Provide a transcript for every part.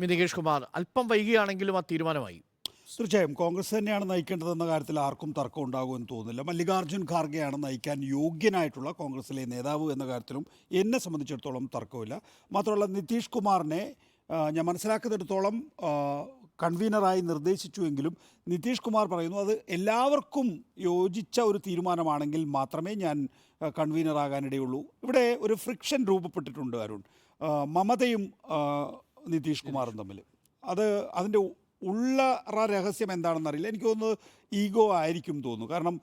നികേഷ് കുമാർ അല്പം വൈകിയാണെങ്കിലും ആ തീരുമാനമായി. തീർച്ചയായും കോൺഗ്രസ് തന്നെയാണ് നയിക്കേണ്ടതെന്ന കാര്യത്തിൽ ആർക്കും തർക്കം ഉണ്ടാകുമെന്ന് തോന്നുന്നില്ല. മല്ലികാർജുൻ ഖാർഗെയാണ് നയിക്കാൻ യോഗ്യനായിട്ടുള്ള കോൺഗ്രസിലെ നേതാവ് എന്ന കാര്യത്തിലും എന്നെ സംബന്ധിച്ചിടത്തോളം തർക്കമില്ല. മാത്രമല്ല നിതീഷ് കുമാറിനെ ഞാൻ മനസ്സിലാക്കുന്നിടത്തോളം കൺവീനറായി നിർദ്ദേശിച്ചുവെങ്കിലും നിതീഷ് കുമാർ പറയുന്നു അത് എല്ലാവർക്കും യോജിച്ച ഒരു തീരുമാനമാണെങ്കിൽ മാത്രമേ ഞാൻ കൺവീനറാകാനിടയുള്ളൂ. ഇവിടെ ഒരു ഫ്രിക്ഷൻ രൂപപ്പെട്ടിട്ടുണ്ട് അരുൺ. മമതയും നിതീഷ് കുമാറും തമ്മിൽ അത് അതിന്റെ ഉള്ളറ രഹസ്യം എന്താണെന്നറിയില്ല. എനിക്ക് തോന്നുന്നത് ഈഗോ ആയിരിക്കും തോന്നുന്നു. കാരണം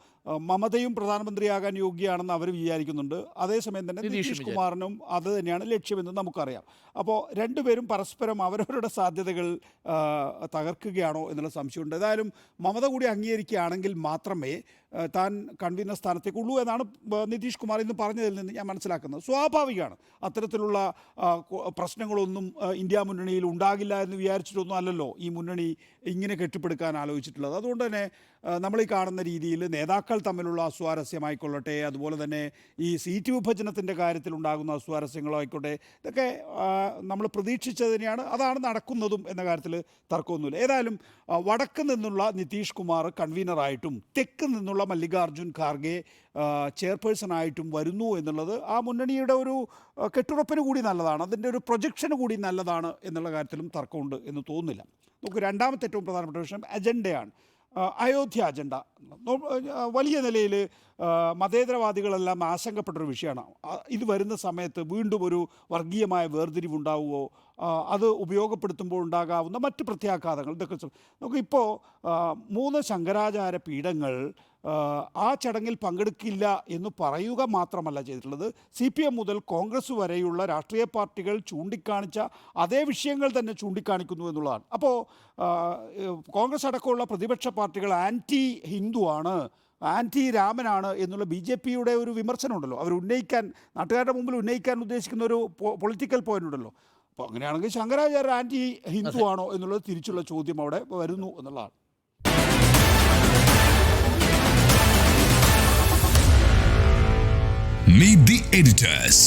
മമതയും പ്രധാനമന്ത്രിയാകാൻ യോഗ്യയാണെന്ന് അവർ വിചാരിക്കുന്നുണ്ട്. അതേസമയം തന്നെ നിതീഷും കുമാറിനും അത് തന്നെയാണ് ലക്ഷ്യമെന്ന് നമുക്കറിയാം. അപ്പോൾ രണ്ടുപേരും പരസ്പരം അവരവരുടെ സാധ്യതകൾ തകർക്കുകയാണോ എന്നുള്ള സംശയമുണ്ട്. ഏതായാലും മമത കൂടി അംഗീകരിക്കുകയാണെങ്കിൽ മാത്രമേ താൻ കൺവീനർ സ്ഥാനത്തേക്കുള്ളൂ എന്നാണ് നിതീഷ് കുമാർ ഇന്ന് പറഞ്ഞതിൽ നിന്ന് ഞാൻ മനസ്സിലാക്കുന്നത്. സ്വാഭാവികമാണ്. അത്തരത്തിലുള്ള പ്രശ്നങ്ങളൊന്നും ഇന്ത്യ മുന്നണിയിൽ ഉണ്ടാകില്ല എന്ന് വിചാരിച്ചിട്ടൊന്നും അല്ലല്ലോ ഈ മുന്നണി ഇങ്ങനെ കെട്ടിപ്പടുക്കാൻ ആലോചിച്ചിട്ടുള്ളത്. അതുകൊണ്ട് തന്നെ നമ്മൾ ഈ കാണുന്ന രീതിയിൽ നേതാക്കൾ തമ്മിലുള്ള അസ്വാരസ്യമായിക്കൊള്ളട്ടെ അതുപോലെ തന്നെ ഈ സീറ്റ് വിഭജനത്തിന്റെ കാര്യത്തിൽ ഉണ്ടാകുന്ന അസ്വാരസ്യങ്ങളോ ആയിക്കോട്ടെ ഇതൊക്കെ നമ്മൾ പ്രതീക്ഷിച്ചതിനെയാണ് അതാണ് നടക്കുന്നതും എന്ന കാര്യത്തിൽ തർക്കമൊന്നുമില്ല. ഏതായാലും വടക്ക് നിന്നുള്ള നിതീഷ് കുമാർ കൺവീനറായിട്ടും തെക്ക് നിന്നുള്ള മല്ലികാർജുൻ ഖാർഗെ ചെയർപേഴ്സണായിട്ടും വരുന്നു എന്നുള്ളത് ആ മുന്നണിയുടെ ഒരു കെട്ടുറപ്പിന് കൂടി നല്ലതാണ്. അതിന്റെ ഒരു പ്രൊജക്ഷന് കൂടി നല്ലതാണ് എന്നുള്ള കാര്യത്തിലും തർക്കമുണ്ട് എന്ന് തോന്നുന്നില്ല. നമുക്ക് രണ്ടാമത്തെ ഏറ്റവും പ്രധാനപ്പെട്ട വിഷയം അജണ്ടയാണ് അയോധ്യ അജണ്ട. വലിയ നിലയിൽ മതേതരവാദികളെല്ലാം ആശങ്കപ്പെട്ടൊരു വിഷയമാണ്. ഇത് വരുന്ന സമയത്ത് വീണ്ടും ഒരു വർഗീയമായ വേർതിരിവുണ്ടാവുമോ അത് ഉപയോഗപ്പെടുത്തുമ്പോൾ ഉണ്ടാകാവുന്ന മറ്റ് പ്രത്യാഘാതങ്ങൾ. ഇതൊക്കെ നമുക്ക് നമുക്കിപ്പോൾ മൂന്ന് ശങ്കരാചാര പീഠങ്ങൾ ആ, ചടങ്ങിൽ പങ്കെടുക്കില്ല എന്ന് പറയുക മാത്രമല്ല ചെയ്തിട്ടുള്ളത്. സി പി എം മുതൽ കോൺഗ്രസ് വരെയുള്ള രാഷ്ട്രീയ പാർട്ടികൾ ചൂണ്ടിക്കാണിച്ച അതേ വിഷയങ്ങൾ തന്നെ ചൂണ്ടിക്കാണിക്കുന്നു എന്നുള്ളതാണ്. അപ്പോൾ കോൺഗ്രസ് അടക്കമുള്ള പ്രതിപക്ഷ പാർട്ടികൾ ആന്റി ഹിന്ദു ആണ് ആന്റി രാമനാണ് എന്നുള്ള ബി ജെ പിയുടെ ഒരു വിമർശനമുണ്ടല്ലോ അവർ ഉന്നയിക്കാൻ നാട്ടുകാരുടെ മുമ്പിൽ ഉന്നയിക്കാൻ ഉദ്ദേശിക്കുന്ന ഒരു പൊളിറ്റിക്കൽ പോയിന്റ് ഉണ്ടല്ലോ. അപ്പോൾ അങ്ങനെയാണെങ്കിൽ ശങ്കരാചാര്യ ആന്റി ഹിന്ദു ആണോ എന്നുള്ളത് തിരിച്ചുള്ള ചോദ്യം അവിടെ വരുന്നു എന്നുള്ളതാണ് Meet the editors.